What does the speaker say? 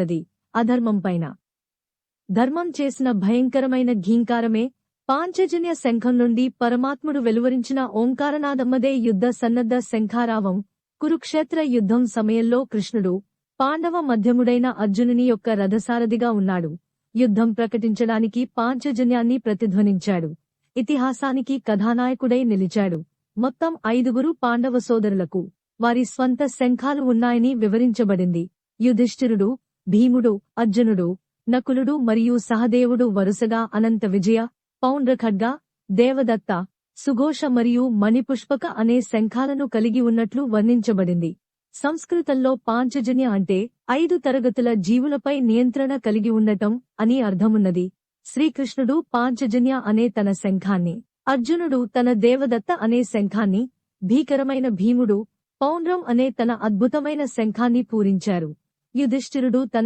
చేసినది అధర్మంపైన ధర్మం చేసిన భయంకరమైన ఘీంకారమే పాంచజన్య శంఖం నుండి పరమాత్ముడు వెలువరించిన ఓంకారనాదమ్మదే యుద్ధ సన్నద్ధ శంఖారావం. కురుక్షేత్ర యుద్ధం సమయంలో కృష్ణుడు పాండవ మధ్యముడైన అర్జునుని యొక్క రథసారథిగా ఉన్నాడు. యుద్ధం ప్రకటించడానికి పాంచజన్యాన్ని ప్రతిధ్వనించాడు. ఇతిహాసానికి కథానాయకుడై నిలిచాడు. మొత్తం ఐదుగురు పాండవ సోదరులకు వారి స్వంత శంఖాలు ఉన్నాయని వివరించబడింది. యుధిష్ఠిరుడు భీముడు అర్జునుడు నకులుడు మరియు సహదేవుడు వరుసగా అనంత విజయ పౌండ్రఖడ్గ దేవదత్త సుఘోష మరియు మణిపుష్పక అనే శంఖాలను కలిగి ఉన్నట్లు వర్ణించబడింది. సంస్కృతంలో పాంచజన్య అంటే ఐదు తరగతుల జీవులపై నియంత్రణ కలిగి ఉండటం అని అర్థమున్నది. శ్రీకృష్ణుడు పాంచజన్య అనే తన శంఖాన్ని అర్జునుడు తన దేవదత్త అనే శంఖాన్ని భీకరమైన భీముడు పౌండ్రం అనే తన అద్భుతమైన శంఖాన్ని పూరించారు. యుధిష్ఠిరుడు తన